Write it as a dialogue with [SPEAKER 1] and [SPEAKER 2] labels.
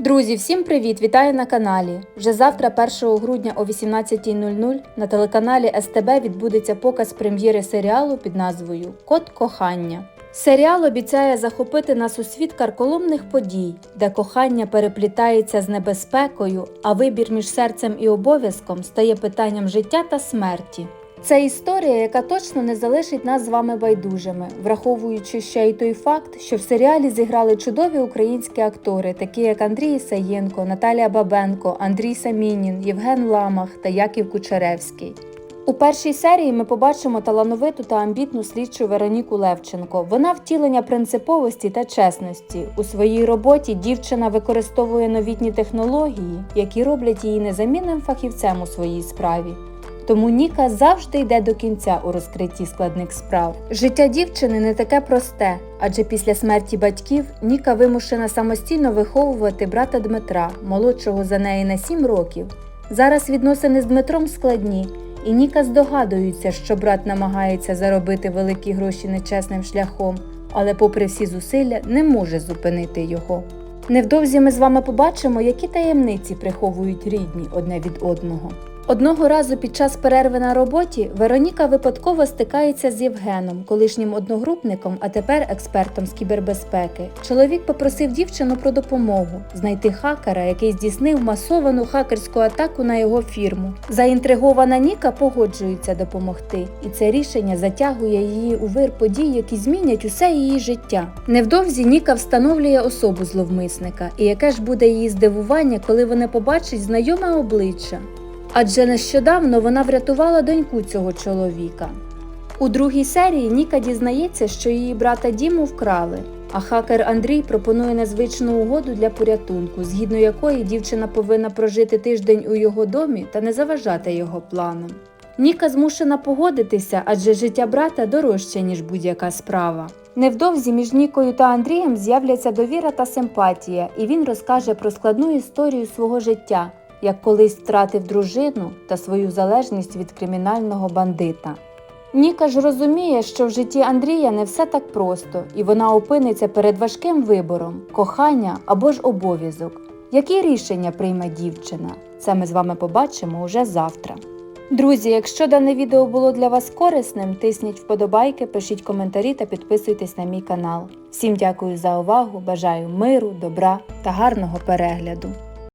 [SPEAKER 1] Друзі, всім привіт! Вітаю на каналі. Вже завтра, 1 грудня о 18.00 на телеканалі СТБ відбудеться показ прем'єри серіалу під назвою Код кохання. Серіал обіцяє захопити нас у світ карколомних подій, де кохання переплітається з небезпекою, а вибір між серцем і обов'язком стає питанням життя та смерті. Це історія, яка точно не залишить нас з вами байдужими, враховуючи ще й той факт, що в серіалі зіграли чудові українські актори, такі як Андрій Ісаєнко, Наталія Бабенко, Андрій Самінін, Євген Ламах та Яків Кучеревський. У першій серії ми побачимо талановиту та амбітну слідчу Вероніку Левченко. Вона втілення принциповості та чесності. У своїй роботі дівчина використовує новітні технології, які роблять її незамінним фахівцем у своїй справі. Тому Ніка завжди йде до кінця у розкритті складних справ. Життя дівчини не таке просте, адже після смерті батьків Ніка вимушена самостійно виховувати брата Дмитра, молодшого за неї на 7 років. Зараз відносини з Дмитром складні, і Ніка здогадується, що брат намагається заробити великі гроші нечесним шляхом, але, попри всі зусилля, не може зупинити його. Невдовзі ми з вами побачимо, які таємниці приховують рідні одне від одного. Одного разу під час перерви на роботі Вероніка випадково стикається з Євгеном, колишнім одногрупником, а тепер експертом з кібербезпеки. Чоловік попросив дівчину про допомогу знайти хакера, який здійснив масовану хакерську атаку на його фірму. Заінтригована Ніка погоджується допомогти, і це рішення затягує її у вир подій, які змінять усе її життя. Невдовзі Ніка встановлює особу зловмисника, і яке ж буде її здивування, коли вона побачить знайоме обличчя. Адже нещодавно вона врятувала доньку цього чоловіка. У другій серії Ніка дізнається, що її брата Діму вкрали, а хакер Андрій пропонує незвичну угоду для порятунку, згідно якої дівчина повинна прожити тиждень у його домі та не заважати його планам. Ніка змушена погодитися, адже життя брата дорожче, ніж будь-яка справа. Невдовзі між Нікою та Андрієм з'являться довіра та симпатія, і він розкаже про складну історію свого життя, як колись втратив дружину та свою залежність від кримінального бандита. Ніка ж розуміє, що в житті Андрія не все так просто, і вона опиниться перед важким вибором кохання або ж обов'язок. Які рішення прийме дівчина? Це ми з вами побачимо уже завтра. Друзі, якщо дане відео було для вас корисним, тисніть вподобайки, пишіть коментарі та підписуйтесь на мій канал. Всім дякую за увагу, бажаю миру, добра та гарного перегляду!